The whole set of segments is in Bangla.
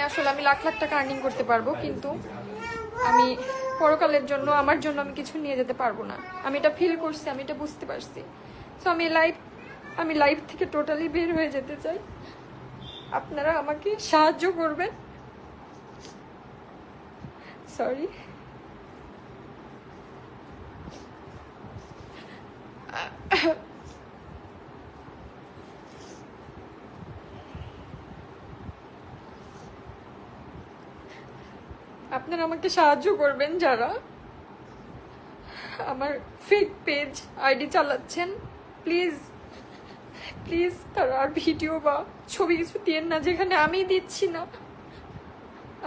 এখানে আসলে আমি লাখ লাখ টাকা আর্নিং করতে পারব, কিন্তু আমি পরকালের জন্য, আমার জন্য আমি কিছু নিয়ে যেতে পারব না। আমি এটা ফিল করছি, আমি এটা বুঝতে পারছি। সো আমি লাইফ আমি লাইফ থেকে টোটালি বের হয়ে যেতে চাই। আপনারা আমাকে সাহায্য করবেন। সরি আপনারা আমাকে সাহায্য করবেন যারা আমার ফেক পেজ আইডি চালাচ্ছেন। প্লিজ প্লিজ তারা আর ভিডিও বা ছবি কিছু দিয়েন না, যেখানে আমি দিচ্ছি না।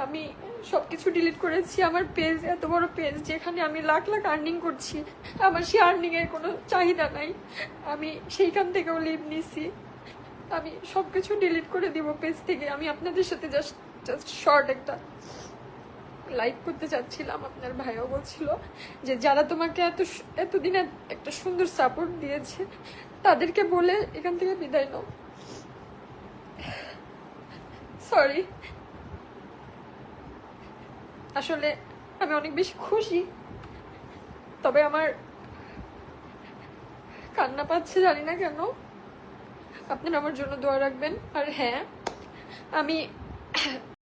আমি সব কিছু ডিলিট করেছি, আমার পেজ এত বড় পেজ যেখানে আমি লাখ লাখ আর্নিং করছি। আমার সেই আর্নিংয়ের কোনো চাহিদা নাই। আমি সেইখান থেকেও লিভ নিছি। আমি সব কিছু ডিলিট করে দিব পেজ থেকে। আমি আপনাদের সাথে জাস্ট জাস্ট শর্ট একটা লাইক করতে চাচ্ছিলাম, আপনার ভাইও বলছিল যে যারা তোমাকে এত এতদিন একটা সুন্দর সাপোর্ট দিয়েছে, তাদেরকে বলে এখান থেকে বিদায় নাও। সরি আসলে আমি অনেক বেশি খুশি, তবে আমার কান্না পাচ্ছে জানি না কেন। আপনারা আমার জন্য দোয়া রাখবেন। আর হ্যাঁ আমি